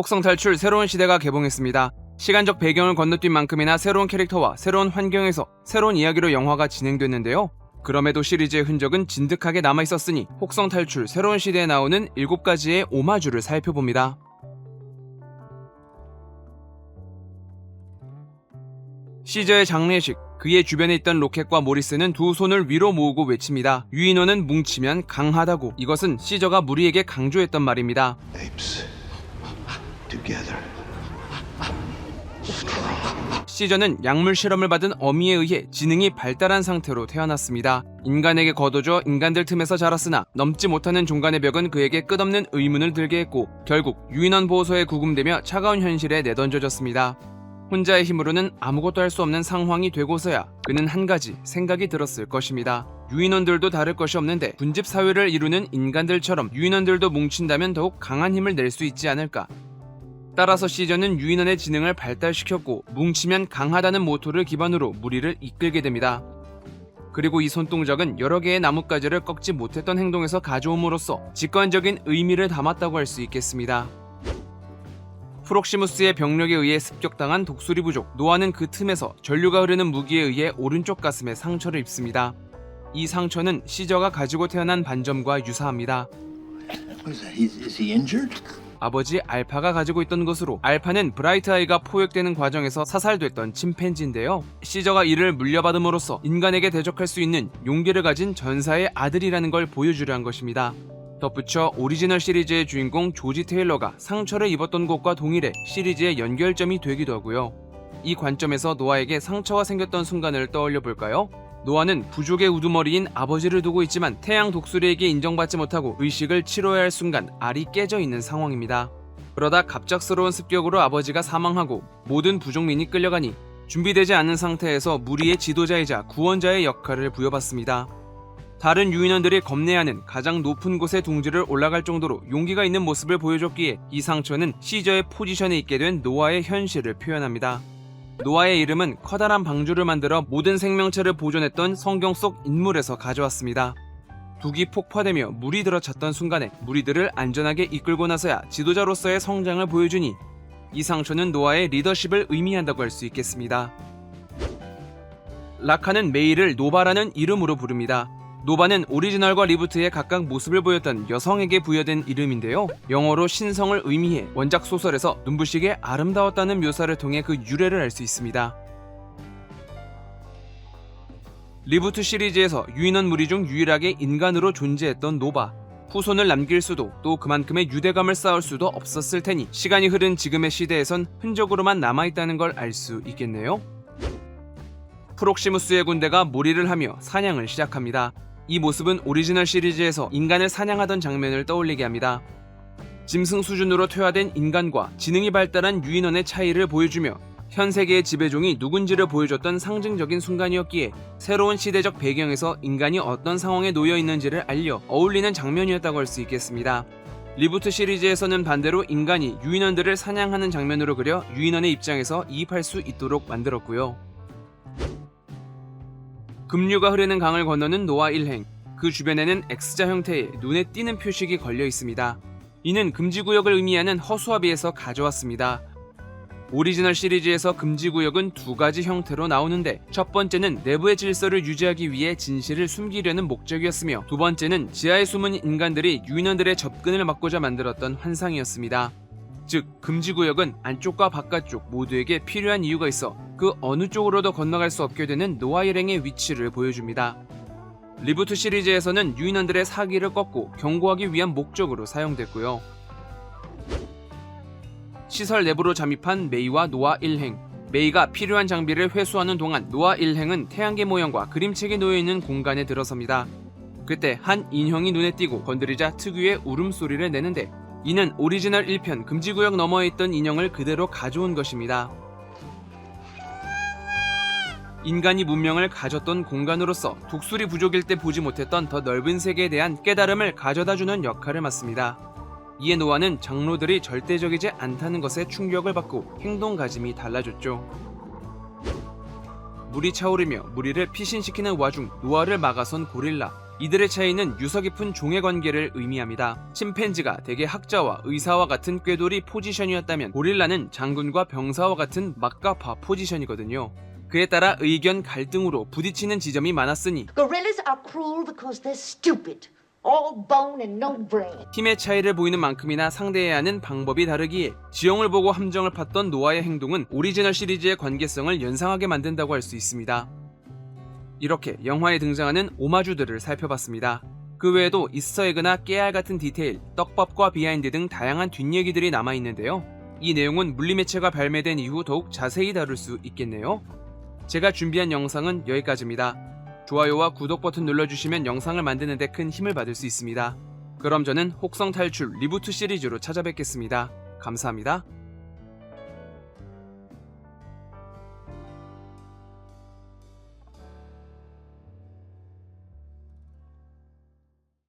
혹성 탈출 새로운 시대가 개봉했습니다. 시간적 배경을 건너뛴 만큼이나 새로운 캐릭터와 새로운 환경에서 새로운 이야기로 영화가 진행됐는데요. 그럼에도 시리즈의 흔적은 진득하게 남아 있었으니 혹성 탈출 새로운 시대에 나오는 7가지의 오마주를 살펴봅니다. 시저의 장례식, 그의 주변에 있던 로켓과 모리스는 두 손을 위로 모으고 외칩니다. 유인원은 뭉치면 강하다고. 이것은 시저가 무리에게 강조했던 말입니다. apes together. 시저는 약물 실험을 받은 어미에 의해 지능이 발달한 상태로 태어났습니다. 인간에게 거둬져 인간들 틈에서 자랐으나 넘지 못하는 종간의 벽은 그에게 끝없는 의문을 들게 했고 결국 유인원 보호소에 구금되며 차가운 현실에 내던져졌습니다. 혼자의 힘으로는 아무것도 할 수 없는 상황이 되고서야 그는 한 가지 생각이 들었을 것입니다. 유인원들도 다를 것이 없는데 군집 사회를 이루는 인간들처럼 유인원들도 뭉친다면 더욱 강한 힘을 낼 수 있지 않을까. 따라서 시저는 유인원의 지능을 발달시켰고 뭉치면 강하다는 모토를 기반으로 무리를 이끌게 됩니다. 그리고 이 손동작은 여러 개의 나뭇가지를 꺾지 못했던 행동에서 가져옴으로써 직관적인 의미를 담았다고 할 수 있겠습니다. 프록시무스의 병력에 의해 습격당한 독수리 부족 노아는 그 틈에서 전류가 흐르는 무기에 의해 오른쪽 가슴에 상처를 입습니다. 이 상처는 시저가 가지고 태어난 반점과 유사합니다. 아버지 알파가 가지고 있던 것으로 알파는 브라이트 아이가 포획되는 과정에서 사살됐던 침팬지인데요. 시저가 이를 물려받음으로써 인간에게 대적할 수 있는 용기를 가진 전사의 아들이라는 걸 보여주려 한 것입니다. 덧붙여 오리지널 시리즈의 주인공 조지 테일러가 상처를 입었던 곳과 동일해 시리즈의 연결점이 되기도 하고요. 이 관점에서 노아에게 상처가 생겼던 순간을 떠올려 볼까요? 노아는 부족의 우두머리인 아버지를 두고 있지만 태양 독수리에게 인정받지 못하고 의식을 치러야 할 순간 알이 깨져 있는 상황입니다. 그러다 갑작스러운 습격으로 아버지가 사망하고 모든 부족민이 끌려가니 준비되지 않은 상태에서 무리의 지도자이자 구원자의 역할을 부여받습니다. 다른 유인원들이 겁내하는 가장 높은 곳에 둥지를 올라갈 정도로 용기가 있는 모습을 보여줬기에 이 상처는 시저의 포지션에 있게 된 노아의 현실을 표현합니다. 노아의 이름은 커다란 방주를 만들어 모든 생명체를 보존했던 성경 속 인물에서 가져왔습니다. 북이 폭파되며 물이 들어찼던 순간에 무리들을 안전하게 이끌고 나서야 지도자로서의 성장을 보여주니 이 상처는 노아의 리더십을 의미한다고 할 수 있겠습니다. 라카는 메이를 노바라는 이름으로 부릅니다. 노바는 오리지널과 리부트에 각각 모습을 보였던 여성에게 부여된 이름인데요. 영어로 신성을 의미해 원작 소설에서 눈부시게 아름다웠다는 묘사를 통해 그 유래를 알 수 있습니다. 리부트 시리즈에서 유인원 무리 중 유일하게 인간으로 존재했던 노바. 후손을 남길 수도 또 그만큼의 유대감을 쌓을 수도 없었을 테니 시간이 흐른 지금의 시대에선 흔적으로만 남아있다는 걸 알 수 있겠네요. 프록시무스의 군대가 몰이를 하며 사냥을 시작합니다. 이 모습은 오리지널 시리즈에서 인간을 사냥하던 장면을 떠올리게 합니다. 짐승 수준으로 퇴화된 인간과 지능이 발달한 유인원의 차이를 보여주며 현 세계의 지배종이 누군지를 보여줬던 상징적인 순간이었기에 새로운 시대적 배경에서 인간이 어떤 상황에 놓여 있는지를 알려 어울리는 장면이었다고 할 수 있겠습니다. 리부트 시리즈에서는 반대로 인간이 유인원들을 사냥하는 장면으로 그려 유인원의 입장에서 이입할 수 있도록 만들었고요. 급류가 흐르는 강을 건너는 노아 일행. 그 주변에는 X자 형태의 눈에 띄는 표식이 걸려 있습니다. 이는 금지구역을 의미하는 허수아비에서 가져왔습니다. 오리지널 시리즈에서 금지구역은 두 가지 형태로 나오는데 첫 번째는 내부의 질서를 유지하기 위해 진실을 숨기려는 목적이었으며 두 번째는 지하에 숨은 인간들이 유인원들의 접근을 막고자 만들었던 환상이었습니다. 즉 금지구역은 안쪽과 바깥쪽 모두에게 필요한 이유가 있어 그 어느 쪽으로도 건너갈 수 없게 되는 노아 일행의 위치를 보여줍니다. 리부트 시리즈에서는 유인원들의 사기를 꺾고 경고하기 위한 목적으로 사용됐고요. 시설 내부로 잠입한 메이와 노아 일행. 메이가 필요한 장비를 회수하는 동안 노아 일행은 태양계 모형과 그림책이 놓여 있는 공간에 들어섭니다. 그때 한 인형이 눈에 띄고 건드리자 특유의 울음소리를 내는데 이는 오리지널 1편 금지구역 너머에 있던 인형을 그대로 가져온 것입니다. 인간이 문명을 가졌던 공간으로서 독수리 부족일 때 보지 못했던 더 넓은 세계에 대한 깨달음을 가져다주는 역할을 맡습니다. 이에 노아는 장로들이 절대적이지 않다는 것에 충격을 받고 행동 가짐이 달라졌죠. 물이 차오르며 무리를 피신시키는 와중 노아를 막아선 고릴라. 이들의 차이는 유서 깊은 종의 관계를 의미합니다. 침팬지가 대개 학자와 의사와 같은 꾀돌이 포지션이었다면 고릴라는 장군과 병사와 같은 막가파 포지션이거든요. 그에 따라 의견 갈등으로 부딪히는 지점이 많았으니. 힘의 차이를 보이는 만큼이나 상대해야 하는 방법이 다르기에 지형을 보고 함정을 팠던 노아의 행동은 오리지널 시리즈의 관계성을 연상하게 만든다고 할 수 있습니다. 이렇게 영화에 등장하는 오마주들을 살펴봤습니다. 그 외에도 이스터에그나 깨알 같은 디테일, 떡밥과 비하인드 등 다양한 뒷얘기들이 남아있는데요. 이 내용은 물리매체가 발매된 이후 더욱 자세히 다룰 수 있겠네요. 제가 준비한 영상은 여기까지입니다. 좋아요와 구독 버튼 눌러주시면 영상을 만드는데 큰 힘을 받을 수 있습니다. 그럼 저는 혹성 탈출 리부트 시리즈로 찾아뵙겠습니다. 감사합니다.